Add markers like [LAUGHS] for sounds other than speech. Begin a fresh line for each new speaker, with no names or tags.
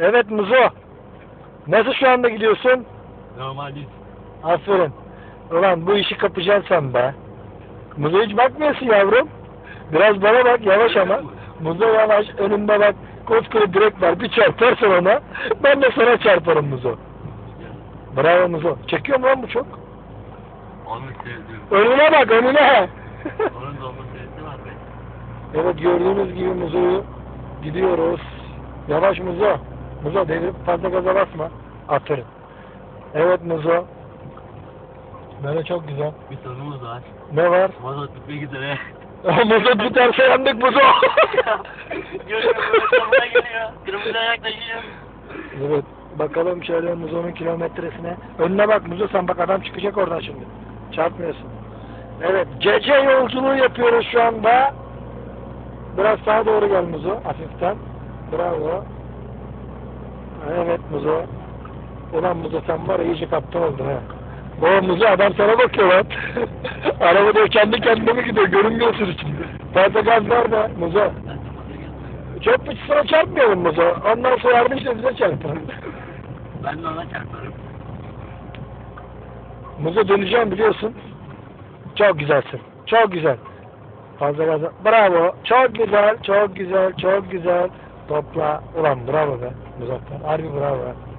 Evet Muzo. Nasıl şu anda gidiyorsun?
Normal değil.
Aferin. Ulan bu işi kapacaksın sen be. Muzo hiç bakmıyorsun yavrum. Biraz bana bak yavaş ama. Muzo yavaş önünde bak. Koskoca direk var. Bir çarparsın ona. Ben de sana çarparım Muzo. Bravo Muzo. Çekiyor mu lan bu çok?
Onu.
Önüne bak önüne.
Onun da onun sevdi var be.
evet gördüğünüz gibi Muzo'yu gidiyoruz. Yavaş Muzo. Muzo devirip fazla gaza basma. Aferin. Evet Muzo. Böyle çok güzel.
Bir sorunumuz var.
Ne var?
Mazot bitmek üzere. [LAUGHS]
Muzo biterse yandık Muzo.
Görüyor musun? Sonuna geliyor. Kırmızıya yaklaşıyor.
evet. Bakalım şöyle Muzo'nun kilometresine. Önüne bak Muzo sen bak adam çıkacak oradan şimdi. Çarpmıyorsun. Evet. CC yolculuğu yapıyoruz şu anda. Biraz sağa doğru gel Muzo. Hafiften. Bravo. Evet Muzo. Ulan Muzo sen var ya iyice kaptan oldun ha. Bu Muzo adam sana bakıyor lan. [LAUGHS] Arabada kendi kendine mi gidiyor? Görünmüyorsun içinde. Fazla gaz var da Muzo. Çok bir sana çarpmayalım Muzo. Ondan sonra yardımcı bize çarpar. [LAUGHS]
Ben de ona çarparım.
Muzo döneceğim biliyorsun. Çok güzelsin. Çok güzel. Fazla gaza. Bravo. Çok güzel. Çok güzel. Çok güzel. Topla. Ulan bravo be. Muzaffer. Harbi bravo. ha.